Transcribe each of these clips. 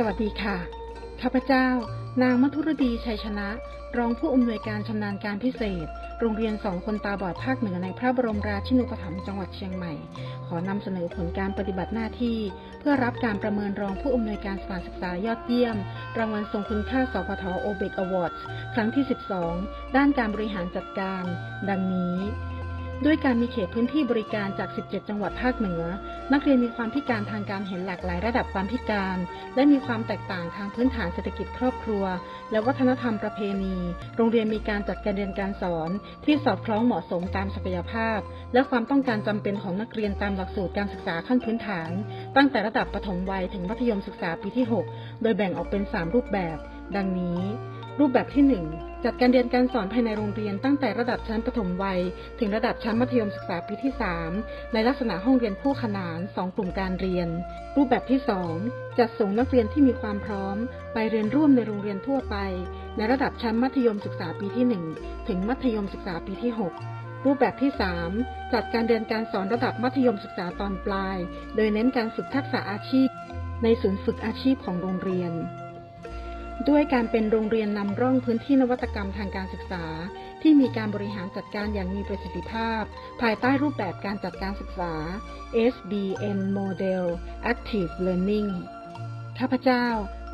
สวัสดีค่ะ ข้าพเจ้า นางมัทุรดีชัยชนะ รองผู้อำนวยการชำนาญการพิเศษ โรงเรียนสองคนตาบอดภาคเหนือในพระบรมราชินูปถัมภ์จังหวัดเชียงใหม่ ขอนำเสนอผลการปฏิบัติหน้าที่ เพื่อรับการประเมินรองผู้อำนวยการสถานศึกษายอดเยี่ยม รางวัลทรงคุณค่าสพทโอเบกอวอร์ดครั้งที่ 12 ด้านการบริหารจัดการ ดังนี้ด้วยการมีเขตพื้นที่บริการจาก 17 จังหวัดภาคเหนือ นักเรียนมีความพิการทางการเห็นหลากหลายระดับความพิการ และมีความแตกต่างทางพื้นฐานเศรษฐกิจครอบครัว และวัฒนธรรมประเพณี โรงเรียนมีการจัดการเรียนการสอนที่สอดคล้องเหมาะสมตามศักยภาพ และความต้องการจำเป็นของนักเรียนตามหลักสูตรการศึกษาขั้นพื้นฐาน ตั้งแต่ระดับประถมวัยถึงมัธยมศึกษาปีที่ 6 โดยแบ่งออกเป็น 3 รูปแบบ ดังนี้ รูปแบบที่ 1 จัดการเรียนการสอนภายในโรงเรียนตั้งแต่ระดับชั้นประถมวัย ถึงระดับชั้นมัธยมศึกษาปีที่ 3 ในลักษณะห้องเรียนคู่ขนาน 2 กลุ่มการเรียน รูปแบบที่ 2 จัดส่งนักเรียนที่มีความพร้อม ไปเรียนร่วมในโรงเรียนทั่วไป ในระดับชั้นมัธยมศึกษาปีที่ 1 ถึงมัธยมศึกษาปีที่ 6รูปแบบที่ 3 จัดการเรียนการสอนระดับมัธยมศึกษาตอนปลาย โดยเน้นการฝึกทักษะอาชีพ ในศูนย์ฝึกอาชีพของโรงเรียน ด้วยการเป็นโรงเรียนนำร่องพื้นที่นวัตกรรมทางการศึกษา ที่มีการบริหารจัดการอย่างมีประสิทธิภาพ ภายใต้รูปแบบการจัดการศึกษา SBN Model Active Learning ข้าพเจ้า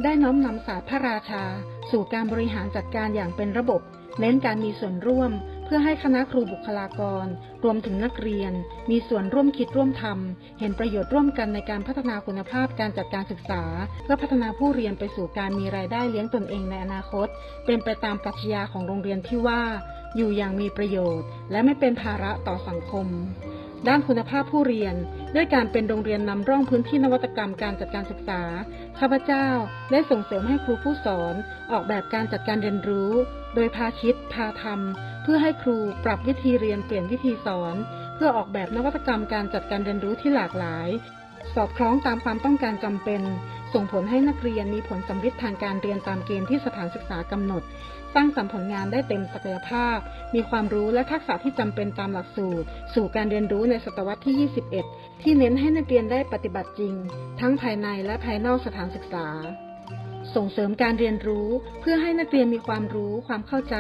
ได้น้อมนำศาสตร์พระราชา สู่การบริหารจัดการอย่างเป็นระบบ เน้นการมีส่วนร่วม เพื่อให้คณะครูบุคลากร รวมถึงนักเรียน มีส่วนร่วมคิดร่วมทำเห็นประโยชน์ร่วมกันในการพัฒนาคุณภาพการจัดการศึกษา เพื่อพัฒนาผู้เรียนไปสู่การมีรายได้เลี้ยงตนเองในอนาคต เป็นไปตามปรัชญาของโรงเรียนที่ว่า อยู่อย่างมีประโยชน์ และไม่เป็นภาระต่อสังคม ด้านคุณภาพผู้เรียน ด้วยการเป็นโรงเรียนนำร่องพื้นที่นวัตกรรมการจัดการศึกษา ข้าพเจ้าได้ส่งเสริมให้ครูผู้สอน ออกแบบการจัดการเรียนรู้ โดยพาคิด พาทำเพื่อให้ครูปรับวิธีเรียนเปลี่ยนวิธีสอน เพื่อออกแบบนวัตกรรมการจัดการเรียนรู้ที่หลากหลาย สอดคล้องตามความต้องการจำเป็น ส่งผลให้นักเรียนมีผลสำฤทธิ์ทางการเรียนตามเกณฑ์ที่สถานศึกษากำหนด สร้างสรรค์ผลงานได้เต็มศักยภาพ มีความรู้และทักษะที่จำเป็นตามหลักสูตร สู่การเรียนรู้ในศตวรรษที่ 21 ที่เน้นให้นักเรียนได้ปฏิบัติจริง ทั้งภายในและภายนอกสถานศึกษา ส่งเสริมการเรียนรู้ เพื่อให้นักเรียนมีความรู้ ความเข้าใจ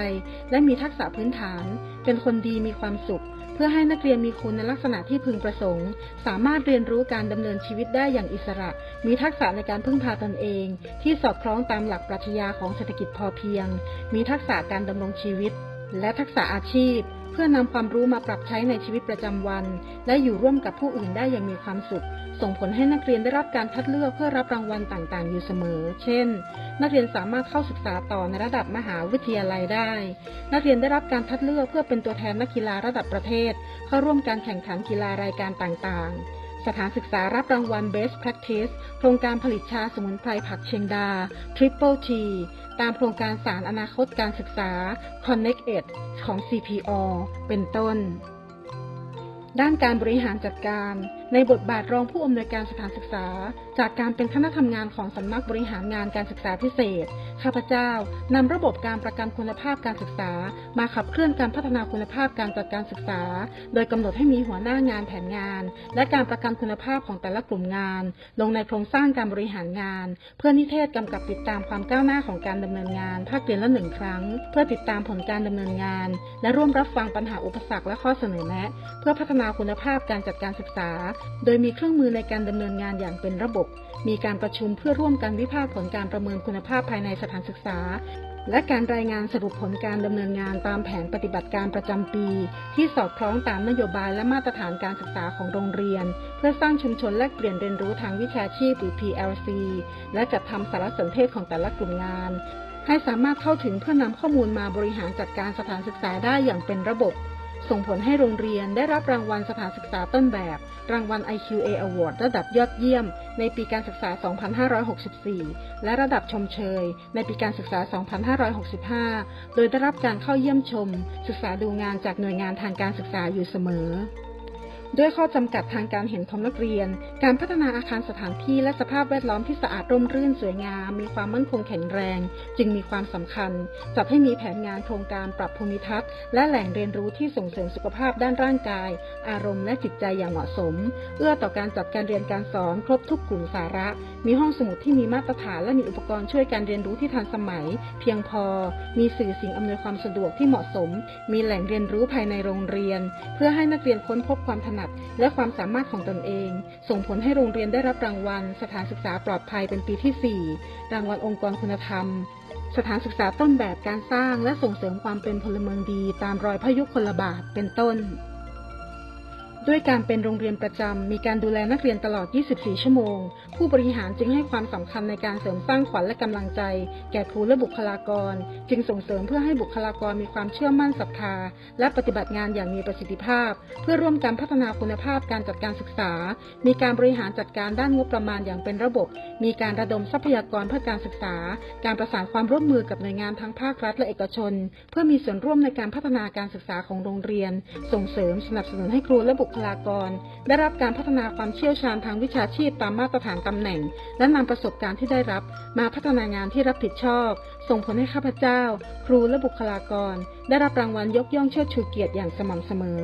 และมีทักษะพื้นฐาน เป็นคนดีมีความสุข เพื่อให้นักเรียนมีคุณในลักษณะที่พึงประสงค์ สามารถเรียนรู้การดำเนินชีวิตได้อย่างอิสระ มีทักษะในการพึ่งพาตนเอง ที่สอดคล้องตามหลักปรัชญาของเศรษฐกิจพอเพียง มีทักษะการดำรงชีวิต และทักษะอาชีพ เพื่อนำความรู้มาปรับใช้ในชีวิตประจำวัน และอยู่ร่วมกับผู้อื่นได้อย่างมีความสุข ส่งผลให้นักเรียนได้รับการคัดเลือกเพื่อรับรางวัลต่างๆ อยู่เสมอ เช่น นักเรียนสามารถเข้าศึกษาต่อในระดับมหาวิทยาลัยได้ นักเรียนได้รับการคัดเลือกเพื่อเป็นตัวแทนนักกีฬาระดับประเทศ เข้าร่วมการแข่งขันกีฬารายการต่างๆ สถานศึกษารับรางวัล Best Practice โครงการผลิตชาสมุนไพรผักเชียงดา Triple T ตามโครงการสารอนาคตการศึกษา Connect Ed ของ CPO เป็นต้น ด้านการบริหารจัดการ ในบทบาทรองผู้อำนวยการสถานศึกษา จากการเป็นคณะทำงานของสำนักบริหารงานการศึกษาพิเศษ ข้าพเจ้านำระบบการประกันคุณภาพการศึกษา มาขับเคลื่อนการพัฒนาคุณภาพการจัดการศึกษา โดยกำหนดให้มีหัวหน้างานแผนงาน และการประกันคุณภาพของแต่ละกลุ่มงาน ลงในโครงสร้างการบริหารงาน เพื่อนิเทศกำกับติดตามความก้าวหน้าของการดำเนินงาน ภาคเรียนละหนึ่งครั้ง เพื่อติดตามผลการดำเนินงาน และร่วมรับฟังปัญหาอุปสรรคและข้อเสนอแนะ เพื่อพัฒนาคุณภาพการจัดการศึกษา โดยมีเครื่องมือในการดำเนินงานอย่างเป็นระบบ มีการประชุมเพื่อร่วมกันวิพากษ์ผลการประเมินคุณภาพภายในสถานศึกษา และการรายงานสรุปผลการดำเนินงานตามแผนปฏิบัติการประจำปี ที่สอดคล้องตามนโยบายและมาตรฐานการศึกษาของโรงเรียน เพื่อสร้างชุมชนแลกเปลี่ยนเรียนรู้ทางวิชาชีพหรือ PLC และจัดทำสารสนเทศของแต่ละกลุ่มงานให้สามารถเข้าถึงเพื่อนำข้อมูลมาบริหารจัดการสถานศึกษาได้อย่างเป็นระบบ ส่งผลให้โรงเรียนได้รับรางวัลสถานศึกษาต้นแบบ รางวัล IQA Award ระดับยอดเยี่ยม ในปีการศึกษา 2564 และระดับชมเชย ในปีการศึกษา 2565 โดยได้รับการเข้าเยี่ยมชม ศึกษาดูงานจากหน่วยงานทางการศึกษาอยู่เสมอ ด้วยข้อจำกัดทางการเห็นของนักเรียน การพัฒนาอาคารสถานที่และสภาพแวดล้อมที่สะอาดร่มรื่นสวยงาม มีความมั่นคงแข็งแรง จึงมีความสำคัญ จัดให้มีแผนงานโครงการปรับภูมิทัศน์ และแหล่งเรียนรู้ที่ส่งเสริมสุขภาพด้านร่างกาย อารมณ์และจิตใจอย่างเหมาะสม เอื้อต่อการจัดการเรียนการสอนครบทุกกลุ่มสาระ มีห้องสมุดที่มีมาตรฐาน และมีอุปกรณ์ช่วยการเรียนรู้ที่ทันสมัย เพียงพอ มีสื่อสิ่งอำนวยความสะดวกที่เหมาะสม มีแหล่งเรียนรู้ภายในโรงเรียน เพื่อให้นักเรียนค้นพบความถนัดและความสามารถของตนเอง ส่งผลให้โรงเรียนได้รับรางวัล สถานศึกษาปลอดภัยเป็นปีที่ 4 รางวัลองค์กรคุณธรรม สถานศึกษาต้นแบบการสร้างและส่งเสริมความเป็นพลเมืองดี ตามรอยพยุคลบาทเป็นต้น ด้วยการเป็นโรงเรียนประจำ มีการดูแลนักเรียนตลอด 24 ชั่วโมง ผู้บริหารจึงให้ความสำคัญในการเสริมสร้างขวัญและกำลังใจ แก่ครูและบุคลากร จึงส่งเสริมเพื่อให้บุคลากรมีความเชื่อมั่นศรัทธา และปฏิบัติงานอย่างมีประสิทธิภาพ เพื่อร่วมกันพัฒนาคุณภาพการจัดการศึกษา มีการบริหารจัดการด้านงบประมาณอย่างเป็นระบบ มีการระดมทรัพยากรเพื่อการศึกษา การประสานความร่วมมือกับหน่วยงานทั้งภาครัฐและเอกชน เพื่อมีส่วนร่วมในการพัฒนาการศึกษาของโรงเรียน ส่งเสริมสนับสนุนให้ครูและบุคลากร ได้รับการพัฒนาความเชี่ยวชาญทางวิชาชีพตามมาตรฐานตำแหน่ง และนำประสบการณ์ที่ได้รับมาพัฒนางานที่รับผิดชอบ ส่งผลให้ข้าพเจ้า ครูและบุคลากร ได้รับรางวัลยกย่องเชิดชูเกียรติอย่างสม่ำเสมอ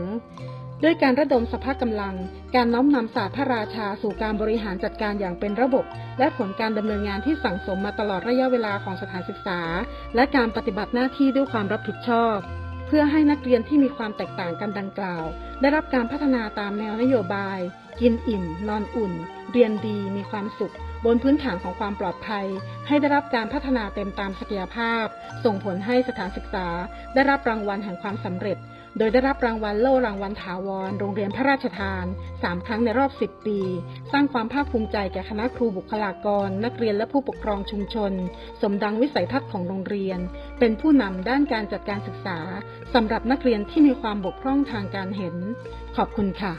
ด้วยการระดมสภาพกำลัง การน้อมนำศาสตร์พระราชาสู่การบริหารจัดการอย่างเป็นระบบ และผลการดำเนินงานที่สั่งสมมาตลอดระยะเวลาของสถานศึกษา และการปฏิบัติหน้าที่ด้วยความรับผิดชอบ เพื่อให้นักเรียนที่มีความแตกต่างกันดังกล่าว ได้รับการพัฒนาตามแนวนโยบาย กินอิ่ม นอนอุ่น เรียนดีมีความสุข บนพื้นฐานของความปลอดภัย ให้ได้รับการพัฒนาเต็มตามศักยภาพ ส่งผลให้สถานศึกษา ได้รับรางวัลแห่งความสำเร็จ โดยได้รับรางวัลโล่รางวัลถาวร โรงเรียนพระราชทาน 3 ครั้งในรอบ 10 ปี สร้างความภาคภูมิใจแก่คณะครูบุคลากร นักเรียนและผู้ปกครองชุมชน สมดังวิสัยทัศน์ของโรงเรียน เป็นผู้นำด้านการจัดการศึกษาสำหรับนักเรียนที่มีความบกพร่องทางการเห็น ขอบคุณค่ะ